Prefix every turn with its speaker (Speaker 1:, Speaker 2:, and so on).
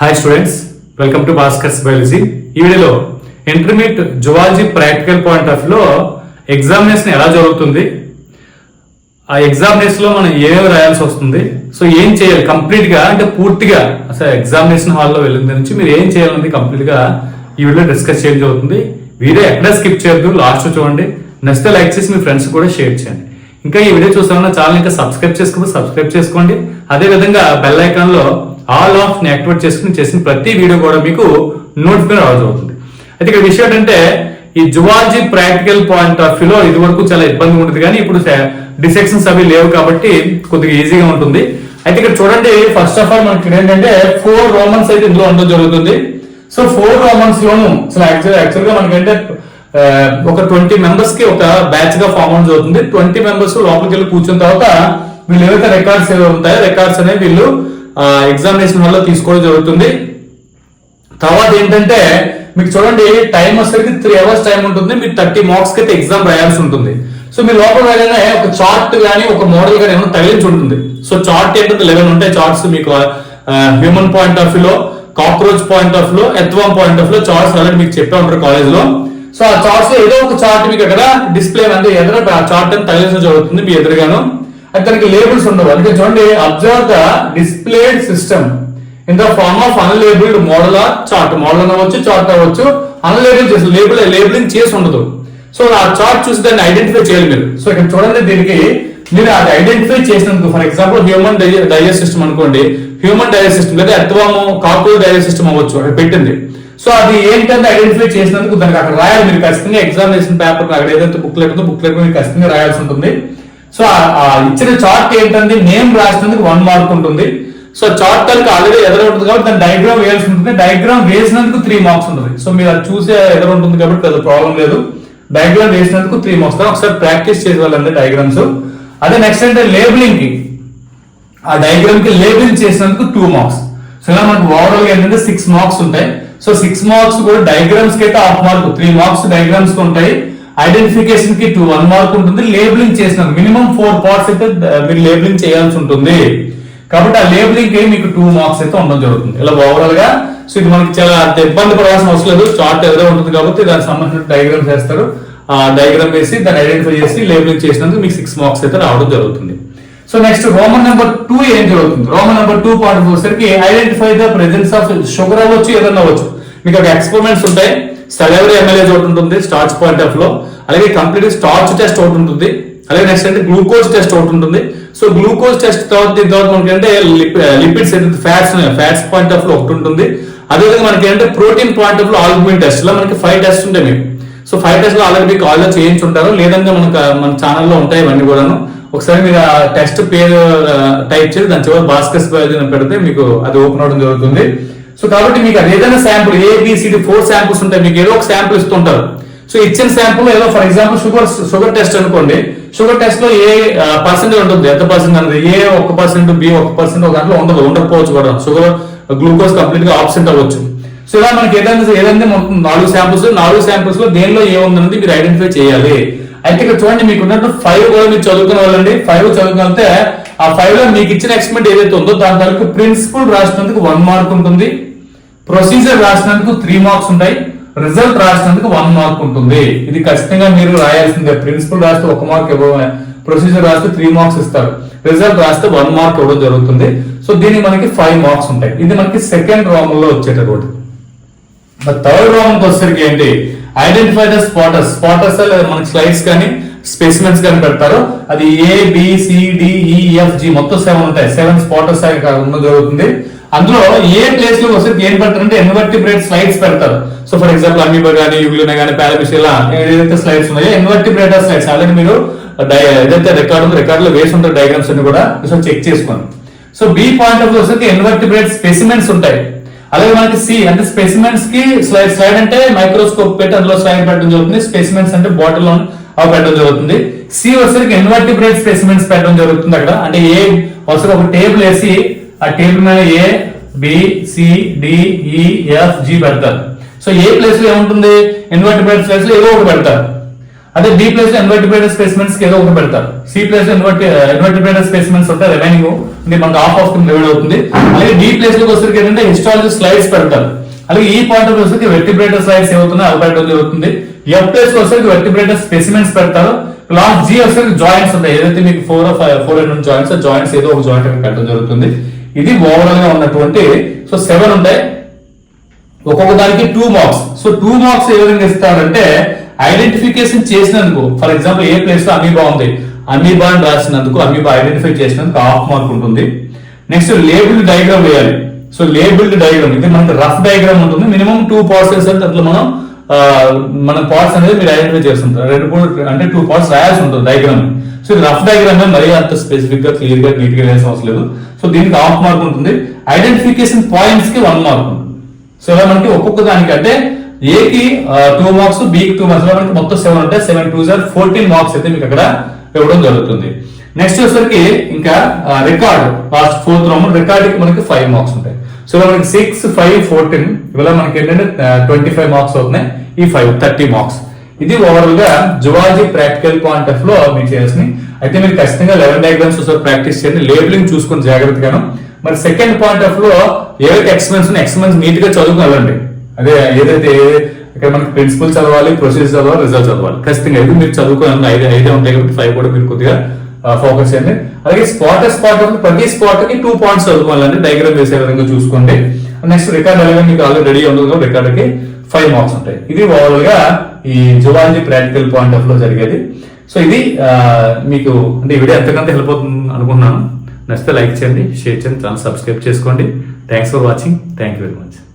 Speaker 1: Hi students welcome to Bhaskar's biology ఈ వీడియోలో intermediate zoology practical point ఆఫ్లో ఎగ్జామినేషన్ ఎలా జరుగుతుంది? ఆ ఎగ్జామినేషన్లో మనం ఏమేమి రాయాల్సి వస్తుంది? సో ఏం చేయాలి? కంప్లీట్గా అంటే పూర్తిగా అసలు ఎగ్జామినేషన్ హాల్లో వెళ్ళిన నుంచి మీరు ఏం చేయాలనేది కంప్లీట్గా ఈ వీడియో డిస్కస్ చేయడం జరుగుతుంది. వీడియో ఎక్కడ స్కిప్ చేయొద్దు లాస్ట్ చూడండి. నచ్చితే లైక్ చేసి మీ ఫ్రెండ్స్ కూడా షేర్ చేయండి. ఇంకా ఈ వీడియో చూసామన్నా ఛానల్ ఇంకా సబ్స్క్రైబ్ చేసుకోండి సబ్స్క్రైబ్ చేసుకోండి. అదే విధంగా బెల్ ఐకాన్లో ఆల్ ఆఫ్ని యాక్టివేట్ చేసుకుని చేసిన ప్రతి వీడియో కూడా మీకు నోటిఫికేషన్ రావడం అవుతుంది అయితే ఇక్కడ విషయం ఏంటంటే ఈ జువాలజీ ప్రాక్టికల్ పాయింట్ ఆఫ్ వ్యూలో ఇది వరకు చాలా ఇబ్బంది ఉంటుంది కానీ ఇప్పుడు డిసెక్షన్స్ అవి లేవు కాబట్టి కొద్దిగా ఈజీగా ఉంటుంది. అయితే ఇక్కడ చూడండి ఫస్ట్ ఆఫ్ ఆల్ మనకి ఏంటంటే ఫోర్ రోమన్స్ అయితే ఇందులో ఉండడం జరుగుతుంది. సో ఫోర్ రోమన్స్ లోను అసలు యాక్చువల్ యాక్చువల్గా మనకంటే ఒక ట్వంటీ మెంబర్స్కి ఒక బ్యాచ్గా ఫామ్ అవడం జరుగుతుంది. ట్వంటీ మెంబర్స్ లోపలికి వెళ్ళి కూర్చున్న తర్వాత వీళ్ళు ఏవైతే రికార్డ్స్ ఏవో ఉంటాయో రికార్డ్స్ అనేవి వీళ్ళు ఎగ్జామినేషన్ వల్ల తీసుకోవడం జరుగుతుంది. తర్వాత ఏంటంటే మీకు చూడండి టైం వచ్చేసరికి త్రీ అవర్స్ టైం ఉంటుంది మీరు థర్టీ మార్క్స్కి అయితే ఎగ్జామ్ రాయాల్సి ఉంటుంది. సో మీ లోపల రాగానే ఒక చార్ట్ కానీ ఒక మోడల్ కానీ ఏమైనా తగిలించి ఉంటుంది. సో చార్ట్ ఏంటంటే లెవెన్ ఉంటాయి చార్ట్స్ మీకు హ్యూమన్ పాయింట్ ఆఫ్ వ్యూలో కాక్రోచ్ పాయింట్ ఆఫ్ వ్యూలో ఎత్వం పాయింట్ ఆఫ్లో చార్ట్స్ ఆల్రెడీ మీకు చెప్పే ఉంటారు కాలేజ్లో. సో ఆ చార్ట్స్ ఏదో ఒక చార్ట్ మీకు అక్కడ డిస్ప్లే అంటే ఎదురు ఆ చార్ట్ అని తగిలించడం జరుగుతుంది మీ ఎదురుగాను. దానికి లేబుల్స్ ఉండవు. అందుకే చూడండి observe the displayed system in the form of unlabelled model or chart model అవ్వచ్చు చార్ట్ అవ్వచ్చు అన్లేబుల్ చేసి లేబుల్ లేబులింగ్ చేసి ఉండదు. సో ఆ చార్ట్ చూసి దాన్ని ఐడెంటిఫై చేయాలి మీరు. సో ఇక్కడ చూడండి దీనికి మీరు అది ఐడెంటిఫై చేసినందుకు for example human digest system అనుకోండి. హ్యూమన్ డైజెస్ట్ సిస్టమ్ లేదా ఎత్వాము కాకుల్ డైజెస్ట్ సిస్టమ్ అవ్వచ్చు. అక్కడ పెట్టింది. సో అది ఏంటంటే ఐడెంటిఫై చేసినందుకు దానికి అక్కడ రాయాలి మీరు. ఖచ్చితంగా ఎగ్జామినేషన్ పేపర్ అక్కడ ఏదైతే బుక్లెట్ ఉందో బుక్లెట్ మీరు ఖచ్చితంగా రాయాల్సి ఉంటుంది. సో ఆ- ఇచ్చిన చార్ట్ ఏంటంటే నేమ్ రాసినందుకు వన్ మార్క్ ఉంటుంది. సో చార్ట్ కనుక ఆల్రెడీ ఎదురు ఉంటుంది కాబట్టి దాని డయాగ్రామ్ వేయాల్సి ఉంటుంది. డయాగ్రామ్ వేసినందుకు త్రీ మార్క్స్ ఉంటుంది. సో మీరు అది చూసే ఎదురు ఉంటుంది కాబట్టి పెద్ద ప్రాబ్లం లేదు. డయాగ్రామ్ వేసినందుకు త్రీ మార్క్స్ ఒకసారి ప్రాక్టీస్ చేసే వాళ్ళండి డయాగ్రామ్స్ అదే నెక్స్ట్ అంటే లేబులింగ్కి. ఆ డయాగ్రామ్కి లేబుల్ చేసినందుకు టూ మార్క్స్ సో ఇలా మనకు ఓవరాల్గా ఏంటంటే సిక్స్ మార్క్స్ ఉంటాయి. సో సిక్స్ మార్క్స్ కూడా డయాగ్రామ్స్కి అయితే half mark three marks diagrams ఉంటాయి. ఐడెంటిఫికేషన్కి టూ వన్ మార్క్ ఉంటుంది. లేబులింగ్ చేసిన మినిమం ఫోర్ పార్ట్స్ అయితే మీరు లేబులింగ్ చేయాల్సి ఉంటుంది. కాబట్టి ఆ లేబులింగ్కి మీకు టూ మార్క్స్ అయితే ఉండడం జరుగుతుంది. ఇలా ఓవరాల్గా సో ఇది మనకి చాలా అంత ఇబ్బంది పడాల్సిన అవసరం లేదు. చార్ట్ ఏదో ఉంటుంది కాబట్టి దానికి సంబంధించిన డయాగ్రామ్స్ చేస్తారు. ఆ డయాగ్రామ్ వేసి దాన్ని ఐడెంటిఫై చేసి లేబులింగ్ చేసినందుకు మీకు సిక్స్ మార్క్స్ అయితే రావడం జరుగుతుంది. So next Roman number two ఏం జరుగుతుంది? రోమన్ నెంబర్ టూ పాయింట్ వచ్చేసరికి identify the presence of sugar అవ్వచ్చు ఏదన్నా అవ్వచ్చు. మీకు అక్కడ ఎక్స్పెరిమెంట్స్ ఉంటాయి. సెలవరీ ఎమ్మెల్యే ఒకటి ఉంటుంది స్టార్చ్ పాయింట్ ఆఫ్లో అలాగే కంప్లీట్ స్టార్చ్ టెస్ట్ ఒకటి ఉంటుంది. అలాగే నెక్స్ట్ అంటే గ్లూకోజ్ టెస్ట్ ఒకటి ఉంటుంది. సో గ్లూకోజ్ టెస్ట్ తర్వాత దీని తర్వాత మనకి అంటే లిపిడ్స్ ఫ్యాట్స్ ఫ్యాట్స్ పాయింట్ ఆఫ్లో ఒకటి ఉంటుంది. అదేవిధంగా మనకి ఏంటంటే ప్రోటీన్ పాయింట్ ఆఫ్లో ఆల్బుమిన్ టెస్ట్లో మనకి ఫైవ్ టెస్ట్ ఉంటాయి మీకు. సో ఫైవ్ టెస్ట్లో ఆల్రెడీ మీకు ఆల్రెడీ చేయించుంటారు లేదంటే మనకు uh, మన ఛానల్లో ఉంటాయి ఇవన్నీ కూడాను. ఒకసారి మీరు ఆ టెస్ట్ పేరు uh, టైప్ చేసి దాని చివరి భాస్కర్ పెడితే మీకు అది ఓపెన్ అవడం జరుగుతుంది. సో కాబట్టి మీకు అది ఏదైనా శాంపుల్ ఏబిసిడి ఫోర్ శాంపుల్స్ ఉంటాయి. మీకు ఏదో ఒక శాంపుల్ ఇస్తుంటారు. సో ఇచ్చిన శాంపుల్ ఏదో for example sugar sugar test అనుకోండి. షుగర్ టెస్ట్లో ఏ పర్సెంటేజ్ ఉంటుంది? ఎంత పర్సెంట్ అనేది? ఏ ఒక పర్సెంట్ బి ఒక పర్సెంట్ ఒక దాంట్లో ఉండదు. ఉండకపోవచ్చు కూడా. షుగర్ గ్లూకోజ్ కంప్లీట్గా ఆబ్సెంట్ అవ్వచ్చు. సో ఇలా మనకి ఏదైనా ఏదైనా నాలుగు శాంపుల్స్ నాలుగు శాంపుల్స్లో దేనిలో ఏముందనేది మీరు ఐడెంటిఫై చేయాలి. అయితే ఇక్కడ చూడండి మీకు ఉన్నట్టు ఫైవ్ కూడా మీరు చదువుకునే వాళ్ళండి. ఫైవ్ చదువుకుంటే ఆ ఫైవ్లో మీకు ఇచ్చిన ఎక్స్పెరిమెంట్ ఏదైతే ఉందో దాని తరకు ప్రిన్సిపల్ రాసినందుకు వన్ మార్క్ ఉంటుంది. ప్రొసీజర్ రాసినందుకు త్రీ మార్క్స్ ఉంటాయి. రిజల్ట్ రాసినందుకు వన్ మార్క్ ఉంటుంది. ఇది ఖచ్చితంగా మీరు రాయాల్సిందే. ప్రిన్సిపల్ రాస్తే ఒక మార్క్ ఇవ్వ ప్రొసీజర్ రాస్తే త్రీ మార్క్స్ ఇస్తారు. రిజల్ట్ రాస్తే వన్ మార్క్ ఇవ్వడం జరుగుతుంది. సో దీనికి మనకి ఫైవ్ మార్క్స్ ఉంటాయి. ఇది మనకి సెకండ్ రోమ్లో వచ్చేటటువంటి. థర్డ్ రౌండ్ వచ్చేసరికి ఏంటి? ఐడెంటిఫై ద స్పాటర్స్ స్పాటర్స్ మనకి స్లైడ్స్ కానీ స్పెసిమెన్స్ కానీ పెడతారు. అది A B C D G మొత్తం సెవెన్ ఉంటాయి. సెవెన్ స్పాటర్స్ ఉండడం జరుగుతుంది అందులో ఏ ప్లేస్లో వస్తే ఏం పెడతారంటే ఇన్వర్టిబ్రేట్ స్లైడ్స్ పెడతారు. సో ఫర్ ఎగ్జాంపుల్ అమీబా కానీ యుగ్లినా కానీ పారామిస్ ఇలా ఏదైతే స్లైడ్స్ ఉన్నాయో ఇన్వర్టిబ్రేటర్ స్లైడ్స్ ఆల్రెడీ మీరు ఏదైతే రికార్డు ఉందో రికార్డ్లో వేసి ఉంటారు డయాగ్రామ్స్ అన్ని కూడా సో చెక్ చేసుకోండి. సో బి పాయింట్ ఆఫ్ వచ్చేసరికి ఇన్వర్టిబ్రేట్ స్పెసిమెంట్స్ ఉంటాయి. అలాగే మనకి సి అంటే స్పెసిమెంట్స్కి స్లైడ్ స్లైడ్ అంటే మైక్రోస్కోప్ పెట్టి అందులో స్లైడ్ పెట్టడం జరుగుతుంది. స్పెసిమెంట్స్ అంటే బాటిల్ అవి పెట్టడం జరుగుతుంది. సి వచ్చరికి ఇన్వర్టిబ్రేట్ స్పెసిమెంట్స్ పెట్టడం జరుగుతుంది అక్కడ. అంటే ఏ వరుసగా ఒక టేబుల్ వేసి ఆ టేబుల్ మీద A B C D F G పెడతారు. సో ఏ ప్లేస్లో ఏముంటుంది? ఇన్వర్టిబ్రేట్ ప్లేస్లో ఏదో ఒకటి పెడతారు. అదే బి ప్లేస్లో ఇన్వర్టిబ్రేటెడ్ స్పేస్మెంట్స్ ఏదో ఒకటి పెడతారు. సి ప్లేస్లో ఇన్వర్టిబ్రేటెడ్ స్పెసిమెంట్స్ ఉంటే రెవెన్యూ అంటే మనకు ఆఫ్ ఆఫ్ కింద డివైడ్ అవుతుంది. అలాగే డి ప్లేస్లోకి వచ్చరికి ఏంటంటే హిస్టాలజీ స్లైడ్స్ పెడతారు. అలాగే ఈ పాయింట్ ఆఫ్ వచ్చరికి వెర్టిబ్రేటర్ స్లైడ్స్ ఏమవుతున్నాయి? అవి పెట్టడం జరుగుతుంది ఎఫ్ ప్లేస్ వచ్చేసరికి వెర్టిబ్రేటర్ స్పెసిమెంట్స్ పెడతారు. లాస్ట్ జీ వచ్చేసరికి జాయింట్స్ ఉంటాయి. ఏదైతే మీకు four four and joints joints ఏదో ఒక జాయింట్ పెట్టడం జరుగుతుంది. ఇది ఓవరాల్గా ఉన్నటువంటి సో సెవెన్ ఉంటాయి. ఒక్కొక్క దానికి two marks so two marks ఏ విధంగా ఇస్తారంటే ఐడెంటిఫికేషన్ చేసినందుకు ఫర్ ఎగ్జాంపుల్ ఏ ప్లేస్లో అమీబా ఉంది? అమీబా అని రాసినందుకు అమీబా ఐడెంటిఫై చేసినందుకు హాఫ్ మార్క్ ఉంటుంది. నెక్స్ట్ లేబుల్ డయాగ్రామ్ వేయాలి. సో లేబుల్డ్ డయాగ్రామ్ ఇది మనకి రఫ్ డయాగ్రామ్ ఉంటుంది. మినిమం టూ పార్ట్స్ వేసారు దాంట్లో మనం మన పార్ట్స్ అనేది మీరు ఐడెంటిఫై చేస్తుంటారు. రెండు అంటే టూ పార్ట్స్ రాయాల్సి ఉంటుంది డయాగ్రామ్ సో రఫ్ డయాగ్రామ్ మరీ అంత స్పెసిఫిక్గా క్లియర్గా నీట్గా వేయాల్సిన అవసరం లేదు. సో దీనికి హాఫ్ మార్క్ ఉంటుంది. ఐడెంటిఫికేషన్ పాయింట్స్కి వన్ మార్క్ ఉంటుంది. సో ఇలా మనకి ఒక్కొక్క దానికి అంటే ఏకి టూ మార్క్స్ బికి టూ మార్క్స్ మనకి మొత్తం సెవెన్ అంటే సెవెన్ టూ సార్ ఫోర్టీన్ మార్క్స్ అయితే మీకు అక్కడ ఇవ్వడం జరుగుతుంది. నెక్స్ట్ వచ్చేసరికి ఇంకా రికార్డ్ లాస్ట్ ఫోర్త్ రౌండ్ రికార్డ్కి మనకి ఫైవ్ మార్క్స్ ఉంటాయి. సో ఇలా మనకి సిక్స్ ఫైవ్ ఫోర్టీన్ ఇవాళ మనకి ఏంటంటే ట్వంటీ ఫైవ్ మార్క్స్ అవుతున్నాయి. ఈ ఫైవ్ థర్టీ మార్క్స్ ఇది ఓవరాల్గా జువాలజీ ప్రాక్టికల్ పాయింట్ ఆఫ్లో మీరు చేయాల్సిన అయితే మీరు ఖచ్చితంగా లెవెన్ డయాగ్రామ్స్ ఒకసారి ప్రాక్టీస్ చేయండి. లేబులింగ్ చూసుకుని జాగ్రత్తగాను. మరి సెకండ్ పాయింట్ ఆఫ్లో ఏవైతే ఎక్స్పెన్స్ ఎక్స్పెన్స్ నీట్గా చదువుకుని వెళ్ళండి. అదే ఏదైతే ఇక్కడ మనకి ప్రిన్సిపల్ చదవాలి ప్రొసీజర్ చదవాలి రిజల్ట్ చదవాలి. ఖచ్చితంగా ఇది మీరు చదువుకోవాలి ఐదు ఐదే ఉంటాయి కాబట్టి ఫైవ్ కూడా మీరు కొద్దిగా ఫోకస్ చేయండి. అలాగే స్పాట్ స్పాట్ ప్రతి స్పాట్కి టూ పాయింట్స్ చదువుకోవాలండి డయాగ్రామ్ వేసే విధంగా చూసుకోండి. నెక్స్ట్ రికార్డ్ అలాగే మీకు ఆల్రెడీ రెడీ ఉండదు రికార్డ్కి ఫైవ్ మార్క్స్ ఉంటాయి. ఇది ఓవరాల్గా ఈ జువాలజీ ప్రాక్టికల్ పాయింట్ ఆఫ్లో జరిగేది. సో ఇది మీకు అంటే ఈ వీడియో ఎంతకంత హెల్ప్ అవుతుంది అనుకుంటున్నాను. నచ్చితే లైక్ చేయండి షేర్ చేయండి ఛానల్ సబ్స్క్రైబ్ చేసుకోండి. Thanks for watching thank you very much